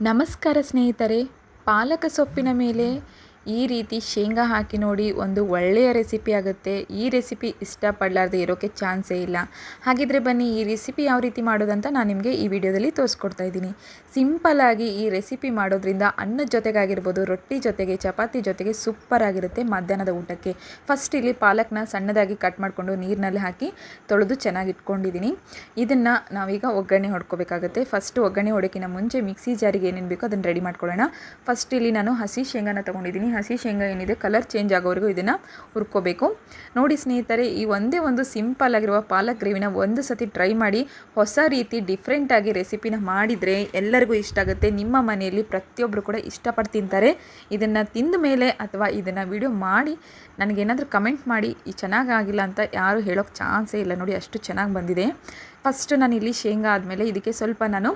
ನಮಸ್ಕಾರ ಸ್ನೇಹಿತರೆ ಪಾಲಕ ಸೊಪ್ಪಿನ ಮೇಲೆ ಈ ರೀತಿ ಶೇಂಗಾ ಹಾಕಿ ನೋಡಿ ಒಂದು ಒಳ್ಳೆಯ ರೆಸಿಪಿ ಆಗುತ್ತೆ. ಈ ರೆಸಿಪಿ ಇಷ್ಟಪಡಲಾರ್ದೆ ಇರೋಕ್ಕೆ ಚಾನ್ಸೇ ಇಲ್ಲ. ಹಾಗಿದ್ರೆ ಬನ್ನಿ, ಈ ರೆಸಿಪಿ ಯಾವ ರೀತಿ ಮಾಡೋದಂತ ನಾನು ನಿಮಗೆ ಈ ವಿಡಿಯೋದಲ್ಲಿ ತೋರಿಸ್ಕೊಡ್ತಾ ಇದ್ದೀನಿ. ಸಿಂಪಲ್ಲಾಗಿ ಈ ರೆಸಿಪಿ ಮಾಡೋದ್ರಿಂದ ಅನ್ನದ ಜೊತೆಗಾಗಿರ್ಬೋದು, ರೊಟ್ಟಿ ಜೊತೆಗೆ, ಚಪಾತಿ ಜೊತೆಗೆ ಸೂಪರ್ ಆಗಿರುತ್ತೆ ಮಧ್ಯಾಹ್ನದ ಊಟಕ್ಕೆ. ಫಸ್ಟ್ ಇಲ್ಲಿ ಪಾಲಕ್ನ ಸಣ್ಣದಾಗಿ ಕಟ್ ಮಾಡಿಕೊಂಡು ನೀರಿನಲ್ಲಿ ಹಾಕಿ ತೊಳೆದು ಚೆನ್ನಾಗಿ ಇಟ್ಕೊಂಡಿದ್ದೀನಿ ಇದನ್ನು ನಾವೀಗ ಒಗ್ಗರಣೆ ಹೊಡ್ಕೋಬೇಕಾಗುತ್ತೆ. ಫಸ್ಟ್ ಒಗ್ಗರಣೆ ಹೊಡೋಕ್ಕಿಂತ ಮುಂಚೆ ಮಿಕ್ಸಿ ಜಾರಿಗೆ ಏನೇನು ಬೇಕೋ ಅದನ್ನು ರೆಡಿ ಮಾಡ್ಕೊಳ್ಳೋಣ. ಫಸ್ಟ್ ಇಲ್ಲಿ ನಾನು ಹಸಿ ಶೇಂಗಾನ ತೊಗೊಂಡಿದ್ದೀನಿ. ಹಸಿ ಶೇಂಗಾ ಏನಿದೆ ಕಲರ್ ಚೇಂಜ್ ಆಗೋವರೆಗೂ ಇದನ್ನು ಹುರ್ಕೋಬೇಕು. ನೋಡಿ ಸ್ನೇಹಿತರೆ, ಈ ಒಂದೇ ಒಂದು ಸಿಂಪಲ್ ಆಗಿರುವ ಪಾಲಕ್ ಗ್ರೇವಿನ ಒಂದು ಸತಿ ಟ್ರೈ ಮಾಡಿ, ಹೊಸ ರೀತಿ ಡಿಫ್ರೆಂಟಾಗಿ ರೆಸಿಪಿನ ಮಾಡಿದರೆ ಎಲ್ಲರಿಗೂ ಇಷ್ಟ ಆಗುತ್ತೆ. ನಿಮ್ಮ ಮನೆಯಲ್ಲಿ ಪ್ರತಿಯೊಬ್ಬರು ಕೂಡ ಇಷ್ಟಪಟ್ಟು ತಿಂತಾರೆ. ಇದನ್ನು ತಿಂದ ಮೇಲೆ ಅಥವಾ ಇದನ್ನು ವಿಡಿಯೋ ಮಾಡಿ ನನಗೇನಾದರೂ ಕಮೆಂಟ್ ಮಾಡಿ, ಈ ಚೆನ್ನಾಗಾಗಿಲ್ಲ ಅಂತ ಯಾರು ಹೇಳೋಕ್ಕೆ ಚಾನ್ಸೇ ಇಲ್ಲ. ನೋಡಿ, ಅಷ್ಟು ಚೆನ್ನಾಗಿ ಬಂದಿದೆ. ಫಸ್ಟ್ ನಾನು ಇಲ್ಲಿ ಶೇಂಗಾ ಆದಮೇಲೆ ಇದಕ್ಕೆ ಸ್ವಲ್ಪ ನಾನು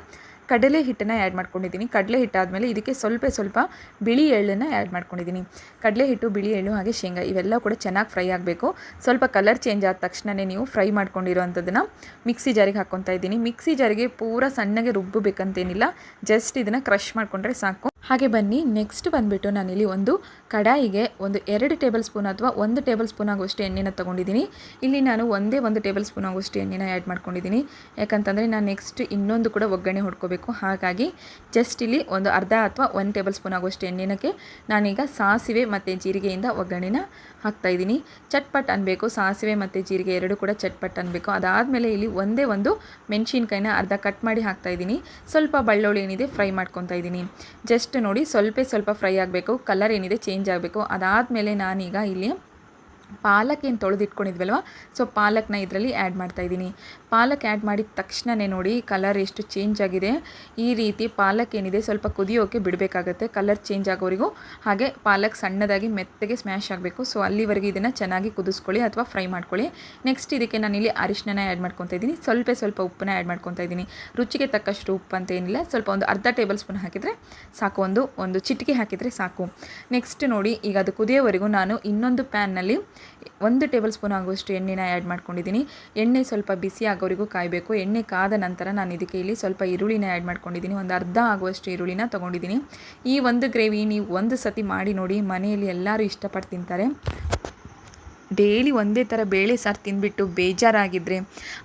ಕಡಲೆ ಹಿಟ್ಟನ್ನು ಆ್ಯಡ್ ಮಾಡ್ಕೊಂಡಿದ್ದೀನಿ ಕಡಲೆ ಹಿಟ್ಟಾದಮೇಲೆ ಇದಕ್ಕೆ ಸ್ವಲ್ಪ ಸ್ವಲ್ಪ ಬಿಳಿ ಎಳ್ಳನ್ನು ಆ್ಯಡ್ ಮಾಡ್ಕೊಂಡಿದ್ದೀನಿ ಕಡಲೆ ಹಿಟ್ಟು, ಬಿಳಿ ಎಳ್ಳು, ಹಾಗೆ ಶೇಂಗಾ ಇವೆಲ್ಲ ಕೂಡ ಚೆನ್ನಾಗಿ ಫ್ರೈ ಆಗಬೇಕು. ಸ್ವಲ್ಪ ಕಲರ್ ಚೇಂಜ್ ಆದ ತಕ್ಷಣವೇ ನೀವು ಫ್ರೈ ಮಾಡ್ಕೊಂಡಿರೋವಂಥದ್ದನ್ನು ಮಿಕ್ಸಿ ಜಾರಿಗೆ ಹಾಕ್ಕೊತಾ ಇದ್ದೀನಿ. ಮಿಕ್ಸಿ ಜಾರಿಗೆ ಪೂರ ಸಣ್ಣಗೆ ರುಬ್ಬಬೇಕಂತೇನಿಲ್ಲ. ಜಸ್ಟ್ ಇದನ್ನು ಕ್ರಷ್ ಮಾಡಿಕೊಂಡ್ರೆ ಸಾಕು. ಹಾಗೆ ಬನ್ನಿ ನೆಕ್ಸ್ಟ್ ಬಂದುಬಿಟ್ಟು ನಾನಿಲ್ಲಿ ಒಂದು ಕಡಾಯಿಗೆ ಒಂದು ಎರಡು ಟೇಬಲ್ ಸ್ಪೂನ್ ಅಥವಾ ಒಂದು ಟೇಬಲ್ ಸ್ಪೂನ್ ಆಗುವಷ್ಟು ಎಣ್ಣೆನ ತೊಗೊಂಡಿದ್ದೀನಿ. ಇಲ್ಲಿ ನಾನು ಒಂದೇ ಒಂದು ಟೇಬಲ್ ಸ್ಪೂನ್ ಆಗುವಷ್ಟು ಎಣ್ಣೆನ ಆ್ಯಡ್ ಮಾಡ್ಕೊಂಡಿದ್ದೀನಿ. ಯಾಕಂತಂದರೆ ನಾನು ನೆಕ್ಸ್ಟ್ ಇನ್ನೊಂದು ಕೂಡ ಒಗ್ಗರಣೆ ಹೊಡ್ಕೋಬೇಕು. ಹಾಗಾಗಿ ಜಸ್ಟ್ ಇಲ್ಲಿ ಒಂದು ಅರ್ಧ ಅಥವಾ ಒಂದು ಟೇಬಲ್ ಸ್ಪೂನ್ ಆಗುವಷ್ಟು ಎಣ್ಣೆನಕ್ಕೆ ನಾನೀಗ ಸಾಸಿವೆ ಮತ್ತು ಜೀರಿಗೆಯಿಂದ ಒಗ್ಗರಣೆನ ಹಾಕ್ತಾಯಿದ್ದೀನಿ ಚಟ್ಪಟ್ ಅನ್ನಬೇಕು ಸಾಸಿವೆ ಮತ್ತು ಜೀರಿಗೆ ಎರಡು ಕೂಡ ಚಟ್ಪಟ್ ಅನ್ನಬೇಕು ಅದಾದಮೇಲೆ ಇಲ್ಲಿ ಒಂದೇ ಒಂದು ಮೆಣಸಿನ್ಕಾಯಿನ ಅರ್ಧ ಕಟ್ ಮಾಡಿ ಹಾಕ್ತಾಯಿದ್ದೀನಿ ಸ್ವಲ್ಪ ಬೆಳ್ಳುಳ್ಳಿ ಏನಿದೆ ಫ್ರೈ ಮಾಡ್ಕೊತಾ ಇದ್ದೀನಿ. ಜಸ್ಟ್ ನೋಡಿ ಸ್ವಲ್ಪ ಸ್ವಲ್ಪ ಫ್ರೈ ಆಗಬೇಕು ಕಲರ್ ಏನಿದೆ ಚೇಂಜ್ ಆಗಬೇಕು. ಅದಾದಮೇಲೆ ನಾನೀಗ ಇಲ್ಲಿ ಪಾಲಕ್ ಏನು ತೊಳೆದಿಟ್ಕೊಂಡಿದ್ವಲ್ವ? ಸೊ ಪಾಲಕ್ನ ಇದರಲ್ಲಿ ಆ್ಯಡ್ ಮಾಡ್ತಾಯಿದ್ದೀನಿ ಪಾಲಕ್ ಆ್ಯಡ್ ಮಾಡಿದ ತಕ್ಷಣವೇ ನೋಡಿ ಕಲರ್ ಎಷ್ಟು ಚೇಂಜ್ ಆಗಿದೆ. ಈ ರೀತಿ ಪಾಲಕ್ ಏನಿದೆ ಸ್ವಲ್ಪ ಕುದಿಯೋಕೆ ಬಿಡಬೇಕಾಗತ್ತೆ. ಕಲರ್ ಚೇಂಜ್ ಆಗೋವರೆಗೂ ಹಾಗೆ ಪಾಲಕ್ ಸಣ್ಣದಾಗಿ ಮೆತ್ತಗೆ ಸ್ಮ್ಯಾಶ್ ಆಗಬೇಕು. ಸೊ ಅಲ್ಲಿವರೆಗೆ ಇದನ್ನು ಚೆನ್ನಾಗಿ ಕುದಿಸ್ಕೊಳ್ಳಿ ಅಥವಾ ಫ್ರೈ ಮಾಡ್ಕೊಳ್ಳಿ. ನೆಕ್ಸ್ಟ್ ಇದಕ್ಕೆ ನಾನಿಲ್ಲಿ ಅರಿಶಿನ ಆ್ಯಡ್ ಮಾಡ್ಕೊತಾ ಇದ್ದೀನಿ. ಸ್ವಲ್ಪ ಸ್ವಲ್ಪ ಉಪ್ಪನ್ನ ಆ್ಯಡ್ ಮಾಡ್ಕೊತಾ ಇದ್ದೀನಿ. ರುಚಿಗೆ ತಕ್ಕಷ್ಟು ಉಪ್ಪು ಅಂತ ಏನಿಲ್ಲ. ಸ್ವಲ್ಪ ಒಂದು ಅರ್ಧ ಟೇಬಲ್ ಸ್ಪೂನ್ ಹಾಕಿದರೆ ಸಾಕು. ಒಂದು ಒಂದು ಚಿಟಿಕೆ ಹಾಕಿದರೆ ಸಾಕು. ನೆಕ್ಸ್ಟ್ ನೋಡಿ, ಈಗ ಅದು ಕುದಿಯೋವರೆಗೂ ನಾನು ಇನ್ನೊಂದು ಪ್ಯಾನ್ನಲ್ಲಿ ಒಂದು ಟೇಬಲ್ ಸ್ಪೂನ್ ಆಗುವಷ್ಟು ಎಣ್ಣೆನ ಆ್ಯಡ್ ಮಾಡ್ಕೊಂಡಿದ್ದೀನಿ. ಎಣ್ಣೆ ಸ್ವಲ್ಪ ಬಿಸಿ ಆಗೋವರೆಗೂ ಕಾಯಬೇಕು. ಎಣ್ಣೆ ಕಾದ ನಂತರ ನಾನು ಇದಕ್ಕೆ ಇಲ್ಲಿ ಸ್ವಲ್ಪ ಈರುಳ್ಳಿನ ಆ್ಯಡ್ ಮಾಡ್ಕೊಂಡಿದ್ದೀನಿ. ಒಂದು ಅರ್ಧ ಆಗುವಷ್ಟು ಈರುಳ್ಳಿನ ತೊಗೊಂಡಿದ್ದೀನಿ. ಈ ಒಂದು ಗ್ರೇವಿ ನೀವು ಒಂದು ಸತಿ ಮಾಡಿ ನೋಡಿ, ಮನೆಯಲ್ಲಿ ಎಲ್ಲರೂ ಇಷ್ಟಪಟ್ಟು ತಿಂತಾರೆ. ಡೈಲಿ ಒಂದೇ ಥರ ಬೇಳೆ ಸಾರು ತಿಂದುಬಿಟ್ಟು ಬೇಜಾರಾಗಿದ್ದರೆ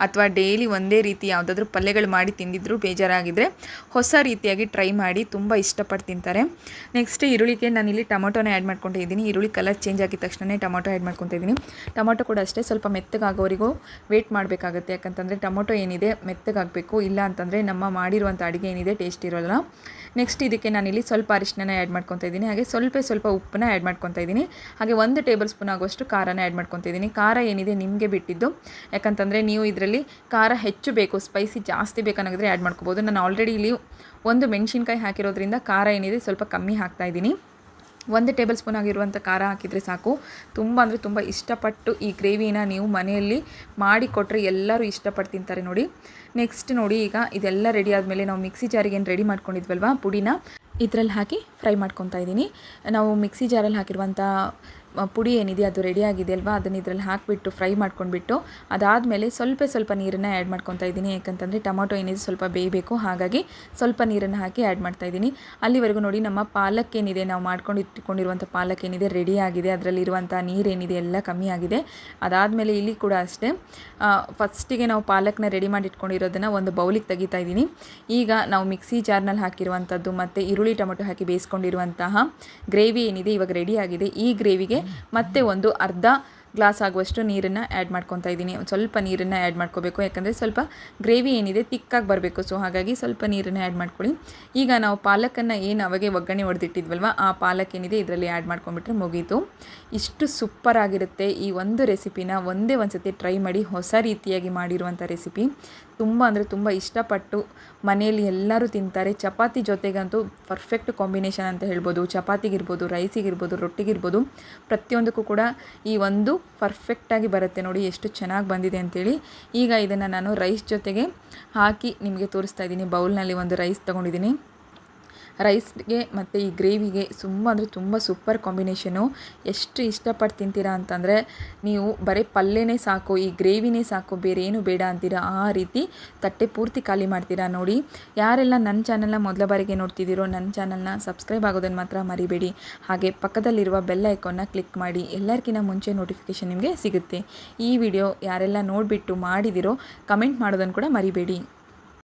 ಅಥವಾ ಡೈಲಿ ಒಂದೇ ರೀತಿ ಯಾವುದಾದ್ರೂ ಪಲ್ಯಗಳು ಮಾಡಿ ತಿಂದಿದ್ರು ಬೇಜಾರಾಗಿದ್ದರೆ ಹೊಸ ರೀತಿಯಾಗಿ ಟ್ರೈ ಮಾಡಿ ತುಂಬ ಇಷ್ಟಪಟ್ಟು ತಿಂತಾರೆ. ನೆಕ್ಸ್ಟ್ ಈರುಳ್ಳಿಗೆ ಇಲ್ಲಿ ಟೊಮೊಟೊನ ಆ್ಯಡ್ ಮಾಡ್ಕೊಂಡಿದ್ದೀನಿ ಈರುಳ್ಳಿ ಕಲರ್ ಚೇಂಜ್ ಆಗಿದ ತಕ್ಷಣವೇ ಟೊಮೊಟೊ ಆ್ಯಡ್ ಮಾಡ್ಕೊತಾ ಇದ್ದೀನಿ. ಟೊಮೊಟೊ ಕೂಡ ಅಷ್ಟೇ ಸ್ವಲ್ಪ ಮೆತ್ತಗಾಗೋವರೆಗೂ ವೇಟ್ ಮಾಡಬೇಕಾಗುತ್ತೆ. ಯಾಕಂತಂದರೆ ಟೊಮೊಟೊ ಏನಿದೆ ಮೆತ್ತಗಾಗಬೇಕು, ಇಲ್ಲ ಅಂತಂದರೆ ನಮ್ಮ ಮಾಡಿರುವಂಥ ಅಡುಗೆ ಏನಿದೆ ಟೇಸ್ಟ್ ಇರೋಲ್ಲ. ನೆಕ್ಸ್ಟ್ ಇದಕ್ಕೆ ನಾನಿಲ್ಲಿ ಸ್ವಲ್ಪ ಅರಿಶಿನ ಆ್ಯಡ್ ಮಾಡ್ಕೊತಾ ಇದ್ದೀನಿ. ಹಾಗೆ ಸ್ವಲ್ಪ ಸ್ವಲ್ಪ ಉಪ್ಪನ್ನ ಆ್ಯಡ್ ಮಾಡ್ಕೊತಾ ಇದ್ದೀನಿ. ಹಾಗೆ ಒಂದು ಟೇಬಲ್ ಸ್ಪೂನ್ ಆಗುವಷ್ಟು ಖಾರನ ಆ್ಯಡ್ ಮಾಡ್ಕೊತಾ ಇದ್ದೀನಿ ಖಾರ ಏನಿದೆ ನಿಮಗೆ ಬಿಟ್ಟಿದ್ದು. ಯಾಕಂತಂದರೆ ನೀವು ಇದರಲ್ಲಿ ಖಾರ ಹೆಚ್ಚು ಬೇಕು, ಸ್ಪೈಸಿ ಜಾಸ್ತಿ ಬೇಕನ್ನಾಗಿದ್ರೆ ಆ್ಯಡ್ ಮಾಡ್ಕೋಬೋದು. ನಾನು ಆಲ್ರೆಡಿ ಇಲ್ಲಿ ಒಂದು ಮೆಣಸಿನ್ಕಾಯಿ ಹಾಕಿರೋದ್ರಿಂದ ಖಾರ ಏನಿದೆ ಸ್ವಲ್ಪ ಕಮ್ಮಿ ಹಾಕ್ತಾ ಇದ್ದೀನಿ. ಒಂದು ಟೇಬಲ್ ಸ್ಪೂನ್ ಆಗಿರುವಂಥ ಖಾರ ಹಾಕಿದರೆ ಸಾಕು. ತುಂಬ ಅಂದರೆ ತುಂಬ ಇಷ್ಟಪಟ್ಟು ಈ ಗ್ರೇವಿನ ನೀವು ಮನೆಯಲ್ಲಿ ಮಾಡಿಕೊಟ್ರೆ ಎಲ್ಲರೂ ಇಷ್ಟಪಟ್ಟು ತಿಂತಾರೆ ನೋಡಿ. ನೆಕ್ಸ್ಟ್ ನೋಡಿ ಈಗ ಇದೆಲ್ಲ ರೆಡಿ ಆದಮೇಲೆ ನಾವು ಮಿಕ್ಸಿ ಜಾರಿಗೆ ಏನು ರೆಡಿ ಮಾಡ್ಕೊಂಡಿದ್ವಲ್ವ? ಪುಡಿನ ಇದರಲ್ಲಿ ಹಾಕಿ ಫ್ರೈ ಮಾಡ್ಕೊತಾ ಇದ್ದೀನಿ. ನಾವು ಮಿಕ್ಸಿ ಜಾರಲ್ಲಿ ಹಾಕಿರುವಂಥ ಪುಡಿ ಏನಿದೆ ಅದು ರೆಡಿ ಆಗಿದೆ ಅಲ್ವಾ? ಅದನ್ನು ಇದರಲ್ಲಿ ಹಾಕಿಬಿಟ್ಟು ಫ್ರೈ ಮಾಡ್ಕೊಂಡ್ಬಿಟ್ಟು ಅದಾದಮೇಲೆ ಸ್ವಲ್ಪ ಸ್ವಲ್ಪ ನೀರನ್ನು ಆ್ಯಡ್ ಮಾಡ್ಕೊತಾ ಇದ್ದೀನಿ. ಯಾಕಂತಂದರೆ ಟೊಮೊಟೊ ಏನಿದೆ ಸ್ವಲ್ಪ ಬೇಯಬೇಕು. ಹಾಗಾಗಿ ಸ್ವಲ್ಪ ನೀರನ್ನು ಹಾಕಿ ಆ್ಯಡ್ ಮಾಡ್ತಾ ಇದ್ದೀನಿ. ಅಲ್ಲಿವರೆಗೂ ನೋಡಿ ನಮ್ಮ ಪಾಲಕ್ ಏನಿದೆ, ನಾವು ಮಾಡ್ಕೊಂಡು ಇಟ್ಕೊಂಡಿರುವಂಥ ಪಾಲಕ್ ಏನಿದೆ ರೆಡಿ ಆಗಿದೆ. ಅದರಲ್ಲಿರುವಂಥ ನೀರೇನಿದೆ ಎಲ್ಲ ಕಮ್ಮಿ ಆಗಿದೆ. ಅದಾದಮೇಲೆ ಇಲ್ಲಿ ಕೂಡ ಅಷ್ಟೇ ಫಸ್ಟಿಗೆ ನಾವು ಪಾಲಕ್ನ ರೆಡಿ ಮಾಡಿ ಇಟ್ಕೊಂಡಿರೋದನ್ನು ಒಂದು ಬೌಲಿಗೆ ತೆಗಿತಾ ಇದ್ದೀನಿ. ಈಗ ನಾವು ಮಿಕ್ಸಿ ಜಾರ್ನಲ್ಲಿ ಹಾಕಿರುವಂಥದ್ದು ಮತ್ತು ಈರುಳ್ಳಿ ಟೊಮೊಟೊ ಹಾಕಿ ಬೇಯಿಸ್ಕೊಂಡಿರುವಂತಹ ಗ್ರೇವಿ ಏನಿದೆ, ಇವಾಗ ರೆಡಿ ಆಗಿದೆ. ಈ ಗ್ರೇವಿಗೆ ಮತ್ತೆ ಒಂದು ಅರ್ಧ ಗ್ಲಾಸ್ ಆಗುವಷ್ಟು ನೀರನ್ನು ಆ್ಯಡ್ ಮಾಡ್ಕೊತಾ ಇದ್ದೀನಿ. ಒಂದು ಸ್ವಲ್ಪ ನೀರನ್ನು ಆ್ಯಡ್ ಮಾಡ್ಕೋಬೇಕು. ಯಾಕಂದರೆ ಸ್ವಲ್ಪ ಗ್ರೇವಿ ಏನಿದೆ ತಿಕ್ಕಾಗಿ ಬರಬೇಕು. ಸೊ ಹಾಗಾಗಿ ಸ್ವಲ್ಪ ನೀರನ್ನು ಆ್ಯಡ್ ಮಾಡ್ಕೊಳ್ಳಿ. ಈಗ ನಾವು ಪಾಲಕನ್ನು ಏನು ಅವಾಗೆ ಒಗ್ಗರಣೆ ಹೊಡೆದಿಟ್ಟಿದ್ವಲ್ವ, ಆ ಪಾಲಕ್ ಏನಿದೆ ಇದರಲ್ಲಿ ಆ್ಯಡ್ ಮಾಡ್ಕೊಂಬಿಟ್ರೆ ಮುಗೀತು. ಇಷ್ಟು ಸೂಪರ್ ಆಗಿರುತ್ತೆ ಈ ಒಂದು ರೆಸಿಪಿನ ಒಂದೇ ಒಂದು ಸತಿ ಟ್ರೈ ಮಾಡಿ ಹೊಸ ರೀತಿಯಾಗಿ ಮಾಡಿರುವಂಥ ರೆಸಿಪಿ ತುಂಬ ಅಂದರೆ ತುಂಬ ಇಷ್ಟಪಟ್ಟು ಮನೆಯಲ್ಲಿ ಎಲ್ಲರೂ ತಿಂತಾರೆ. ಚಪಾತಿ ಜೊತೆಗಂತೂ ಪರ್ಫೆಕ್ಟ್ ಕಾಂಬಿನೇಷನ್ ಅಂತ ಹೇಳ್ಬೋದು. ಚಪಾತಿಗಿರ್ಬೋದು ರೈಸಿಗಿರ್ಬೋದು ರೊಟ್ಟಿಗಿರ್ಬೋದು, ಪ್ರತಿಯೊಂದಕ್ಕೂ ಕೂಡ ಈ ಒಂದು ಪರ್ಫೆಕ್ಟಾಗಿ ಬರುತ್ತೆ ನೋಡಿ ಎಷ್ಟು ಚೆನ್ನಾಗಿ ಬಂದಿದೆ ಅಂತೇಳಿ. ಈಗ ಇದನ್ನು ನಾನು ರೈಸ್ ಜೊತೆಗೆ ಹಾಕಿ ನಿಮಗೆ ತೋರಿಸ್ತಾ ಇದ್ದೀನಿ. ಬೌಲ್ನಲ್ಲಿ ಒಂದು ರೈಸ್ ತೊಗೊಂಡಿದ್ದೀನಿ. ರೈಸ್ಗೆ ಮತ್ತು ಈ ಗ್ರೇವಿಗೆ ತುಂಬ ಅಂದರೆ ತುಂಬ ಸೂಪರ್ ಕಾಂಬಿನೇಷನು. ಎಷ್ಟು ಇಷ್ಟಪಟ್ಟು ತಿಂತೀರಾ ಅಂತಂದರೆ ನೀವು ಬರೀ ಪಲ್ಯನೇ ಸಾಕು, ಈ ಗ್ರೇವಿನೇ ಸಾಕು ಬೇರೆ ಏನು ಬೇಡ ಅಂತೀರಾ, ಆ ರೀತಿ ತಟ್ಟೆ ಪೂರ್ತಿ ಖಾಲಿ ಮಾಡ್ತೀರಾ ನೋಡಿ. ಯಾರೆಲ್ಲ ನನ್ನ ಚಾನಲ್ನ ಮೊದಲ ಬಾರಿಗೆ ನೋಡ್ತಿದ್ದೀರೋ ನನ್ನ ಚಾನಲ್ನ ಸಬ್ಸ್ಕ್ರೈಬ್ ಆಗೋದನ್ನು ಮಾತ್ರ ಮರಿಬೇಡಿ. ಹಾಗೆ ಪಕ್ಕದಲ್ಲಿರುವ ಬೆಲ್ ಐಕಾನ್ನ ಕ್ಲಿಕ್ ಮಾಡಿ ಎಲ್ಲರಿಗಿಂತ ಮುಂಚೆ ನೋಟಿಫಿಕೇಷನ್ ನಿಮಗೆ ಸಿಗುತ್ತೆ. ಈ ವಿಡಿಯೋ ಯಾರೆಲ್ಲ ನೋಡಿಬಿಟ್ಟು ಮಾಡಿದಿರೋ ಕಮೆಂಟ್ ಮಾಡೋದನ್ನು ಕೂಡ ಮರಿಬೇಡಿ.